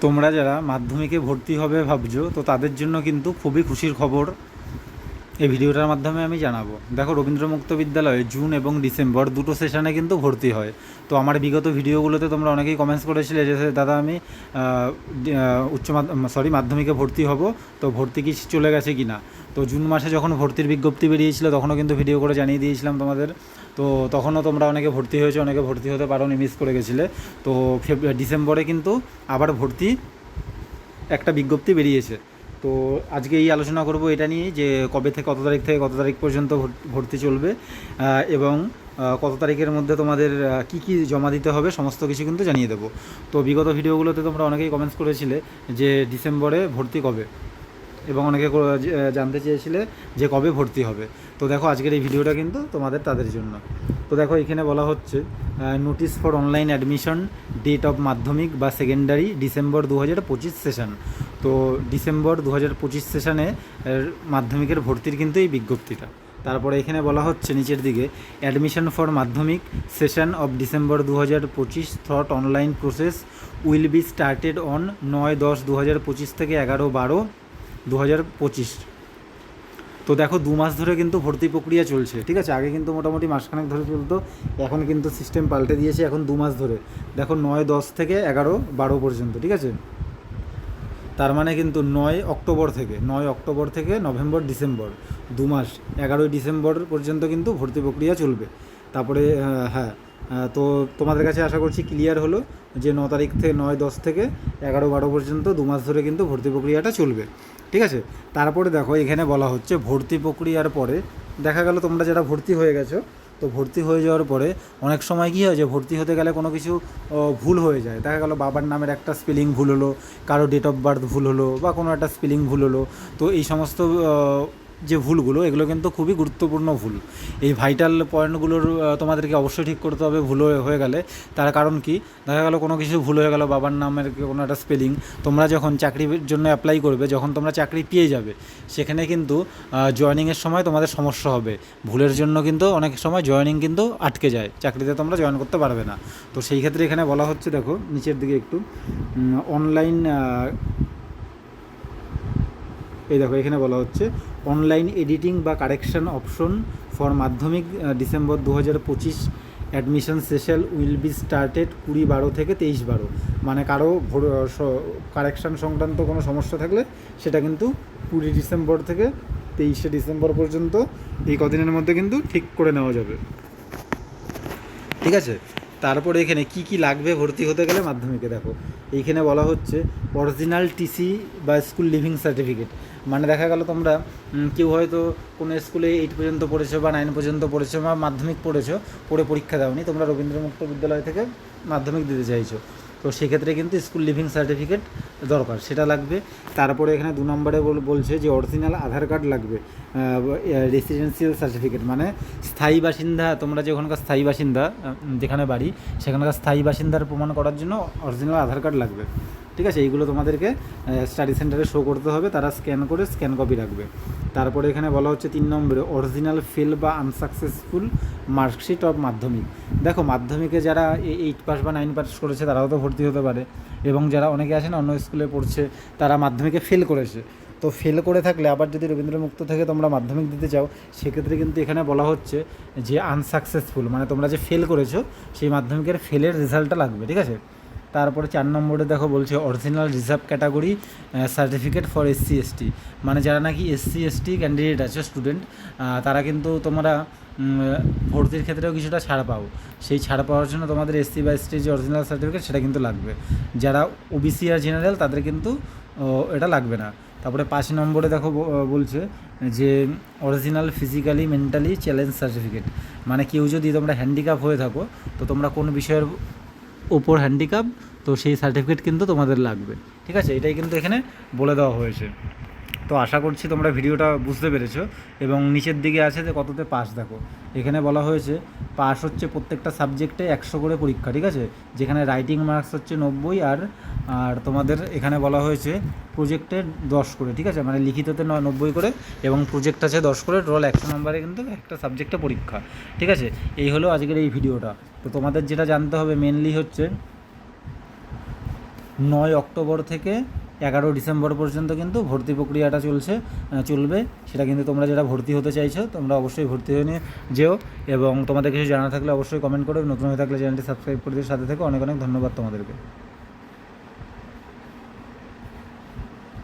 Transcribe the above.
তোমরা যারা মাধ্যমিকে ভর্তি হবে ভাবছ তো তাদের জন্য কিন্তু খুবই খুশির খবর। এই ভিডিওটার মাধ্যমে আমি জানাব। দেখো রবীন্দ্র মুক্ত বিদ্যালয়ে জুন এবং ডিসেম্বর দুটো সেশনে কিন্তু ভর্তি হয়। তো আমার বিগত ভিডিওগুলোতে তোমরা অনেকেই কমেন্টস করেছিলে যে দাদা, আমি উচ্চ সরি মাধ্যমিকে ভর্তি হব, তো ভর্তি কি চলে গেছে কি না তো জুন মাসে যখন ভর্তির বিজ্ঞপ্তি বেরিয়েছিল, তখনও কিন্তু ভিডিও করে জানিয়ে দিয়েছিলাম তোমাদের। তো তখনও তোমরা অনেকে ভর্তি হয়েছে, অনেকে ভর্তি হতে পারো মিস করে গেছিলে। তো ডিসেম্বরে কিন্তু আবার ভর্তি একটা বিজ্ঞপ্তি বেরিয়েছে। তো আজকে এই আলোচনা করব এটা নিয়ে যে কবে থেকে কত তারিখ থেকে কত তারিখ পর্যন্ত ভর- ভর্তি চলবে এবং কত তারিখের মধ্যে তোমাদের কি কি জমা দিতে হবে সমস্ত কিছু কিন্তু জানিয়ে দেবো। তো বিগত ভিডিওগুলোতে তোমরা অনেকেই কমেন্টস করেছিলে যে ডিসেম্বরে ভর্তি কবে, এবং অনেকে জানতে চেয়েছিলে যে কবে ভর্তি হবে। তো দেখো আজকের এই ভিডিওটা কিন্তু তোমাদের তাদের জন্য। তো দেখো এখানে বলা হচ্ছে notice for online admission date of Madhyamik বা সেকেন্ডারি ডিসেম্বর দু হাজার পঁচিশ সেশন তো ডিসেম্বর দু হাজার পঁচিশ সেশনে মাধ্যমিকের ভর্তির কিন্তু এই বিজ্ঞপ্তিটা। তারপরে এখানে বলা হচ্ছে নিচের দিকে admission for Madhyamik session of December দু হাজার পঁচিশ through online process will be started on নয় দশ দু হাজার পঁচিশ থেকে এগারো বারো দু হাজার পঁচিশ। তো দেখো, দু মাস ধরে কিন্তু ভর্তি প্রক্রিয়া চলছে, ঠিক আছে? আগে কিন্তু মোটামুটি মাসখানেক ধরে চলতো, এখন কিন্তু সিস্টেম পাল্টে দিয়েছে, এখন দু মাস ধরে। দেখো, নয় দশ থেকে এগারো বারো পর্যন্ত, ঠিক আছে? তার মানে কিন্তু নয় অক্টোবর থেকে, নয় অক্টোবর থেকে নভেম্বর, ডিসেম্বর, দু মাস, এগারোই ডিসেম্বর পর্যন্ত কিন্তু ভর্তি প্রক্রিয়া চলবে। তারপরে হ্যাঁ তো তোমাদের কাছে আশা করছি ক্লিয়ার হলো যে ন তারিখ থেকে, নয় দশ থেকে এগারো বারো পর্যন্ত দু মাস ধরে কিন্তু ভর্তি প্রক্রিয়াটা চলবে। ঠিক আছে? তারপরে দেখো, এখানে বলা হচ্ছে ভর্তি প্রক্রিয়ার পরে দেখা গেল তোমরা যারা ভর্তি হয়ে গেছো তো ভর্তি হয়ে যাওয়ার পরে অনেক সময় কী হয় যে ভর্তি হতে গেলে কোনো কিছু ভুল হয়ে যায়। দেখা গেল বাবার নামের একটা স্পেলিং ভুল হলো, কারও ডেট অফ বার্থ ভুল হলো বা কোনো একটা স্পেলিং ভুল হলো। তো এই সমস্ত যে ভুলগুলো, এগুলো কিন্তু খুবই গুরুত্বপূর্ণ ভুল। এই ভাইটাল পয়েন্টগুলোর তোমাদেরকে অবশ্যই ঠিক করতে হবে, ভুল হয়ে গেলে। তার কারণ কি? দেখা গেল কোনো কিছু ভুল হয়ে গেল, বাবার নামের কোনো একটা স্পেলিং তোমরা যখন চাকরির জন্য অ্যাপ্লাই করবে, যখন তোমরা চাকরি পেয়ে যাবে, সেখানে কিন্তু জয়েনিংয়ের সময় তোমাদের সমস্যা হবে। ভুলের জন্য কিন্তু অনেক সময় জয়েনিং কিন্তু আটকে যায়, চাকরিতে তোমরা জয়েন করতে পারবে না। তো সেই ক্ষেত্রে এখানে বলা হচ্ছে, দেখো, নিচের দিকে একটু অনলাইন এই দেখো, এখানে বলা হচ্ছে অনলাইন এডিটিং বা correction option for Madhyamik December দু হাজার পঁচিশ admission session will be started কুড়ি বারো থেকে তেইশ বারো। মানে কারও কারেকশান সংক্রান্ত কোনো সমস্যা থাকলে সেটা কিন্তু কুড়ি ডিসেম্বর থেকে তেইশে ডিসেম্বর পর্যন্ত এই কদিনের মধ্যে কিন্তু ঠিক করে নেওয়া যাবে। ঠিক আছে? তারপরে এখানে কি কি লাগবে ভর্তি হতে গেলে মাধ্যমিকে দেখো। এইখানে বলা হচ্ছে অরিজিনাল টিসি বা স্কুল লিভিং সার্টিফিকেট মানে দেখা গেল তোমরা কেউ হয়তো কোনো স্কুলে এইট পর্যন্ত পড়েছো বা নাইন পর্যন্ত পড়েছো বা মাধ্যমিক পড়েছো, পড়ে পরীক্ষা দাওনি, তোমরা রবীন্দ্র মুক্ত বিদ্যালয় থেকে মাধ্যমিক দিতে চাইছো। তো সেক্ষেত্রে কিন্তু স্কুল লিভিং সার্টিফিকেট দরকার, সেটা লাগবে। তারপরে এখানে দু নম্বরে বলছে যে অরিজিনাল আধার কার্ড লাগবে রেসিডেন্সিয়াল সার্টিফিকেট মানে স্থায়ী বাসিন্দা, তোমরা যে ওখানকার স্থায়ী বাসিন্দা যেখানে বাড়ি, সেখানকার স্থায়ী বাসিন্দার প্রমাণ করার জন্য অরিজিনাল আধার কার্ড লাগবে। ঠিক আছে? এইগুলো তোমাদেরকে স্টাডি সেন্টারে শো করতে হবে। তারা স্ক্যান করে স্ক্যান কপি রাখবে। তারপরে এখানে বলা হচ্ছে তিন নম্বরে অরিজিনাল ফেল বা আনসাকসেসফুল মার্কশিট অফ মাধ্যমিক। দেখো, মাধ্যমিকে যারা এইট পাস বা নাইন পাস করেছে, তারাও তো ভর্তি হতে পারে। এবং যারা অনেকে আছে না অন্য স্কুলে পড়ছে, তারা মাধ্যমিকে ফেল করেছে। তো ফেল করে থাকলে আবার যদি রবীন্দ্র মুক্ত থেকে তোমরা মাধ্যমিক দিতে চাও, সেক্ষেত্রে কিন্তু এখানে বলা হচ্ছে যে আনসাকসেসফুল মানে তোমরা যে ফেল করেছ, সেই মাধ্যমিকের ফেলের রেজাল্টটা লাগবে, ঠিক আছে? তারপরে চার নম্বরে দেখো বলছে original reserve category certificate for SC ST মানে যারা নাকি এসসি এসটি ক্যান্ডিডেট আছে স্টুডেন্ট তারা কিন্তু তোমরা ভর্তির ক্ষেত্রেও কিছুটা ছাড় পাও। সেই ছাড় পাওয়ার জন্য তোমাদের এসসি বা এসটি যে অরিজিনাল সার্টিফিকেট সেটা কিন্তু লাগবে। যারা ওবিসি আর জেনারেল তাদের কিন্তু এটা লাগবে না। তারপরে পাঁচ নম্বরে দেখো বলছে যে original physically mentally challenge certificate মানে কেউ যদি তোমরা হ্যান্ডিক্যাপ হয়ে থাকো, তো তোমরা কোন বিষয়ের ওপর হ্যান্ডিক্যাপ তো সেই সার্টিফিকেট কিন্তু তোমাদের লাগবে। ঠিক আছে? এটাই কিন্তু এখানে বলে দেওয়া হয়েছে। তো আশা করছি তোমরা ভিডিওটা বুঝতে পেরেছ এবং নিচের দিকে আছে যে কততে পাস দেখো। এখানে বলা হয়েছে পাস হচ্ছে প্রত্যেকটা সাবজেক্টে একশো করে পরীক্ষা, ঠিক আছে? যেখানে রাইটিং মার্কস হচ্ছে নব্বই আর আর তোমাদের এখানে বলা হয়েছে প্রজেক্টে দশ করে, ঠিক আছে? মানে লিখিততে নব্বই করে এবং প্রজেক্ট আছে দশ করে, টোটাল একশো নম্বরে কিন্তু একটা সাবজেক্টে পরীক্ষা, ঠিক আছে? এই হলো আজকের এই ভিডিওটা। তো তোমাদের যেটা জানতে হবে মেনলি হচ্ছে নয় অক্টোবর থেকে এগারো ডিসেম্বর পর্যন্ত কিন্তু ভর্তি প্রক্রিয়াটা চলছে চলবে। সেটা কিন্তু তোমরা যারা ভর্তি হতে চাইছো, তোমরা অবশ্যই ভর্তি হয়ে নিয়ে যেও। এবং তোমাদের কিছু জানা থাকলে অবশ্যই কমেন্ট করো। নতুন হয়ে থাকলে চ্যানেলটি সাবস্ক্রাইব করে দিয়ে সাথে থেকে। অনেক অনেক ধন্যবাদ তোমাদেরকে।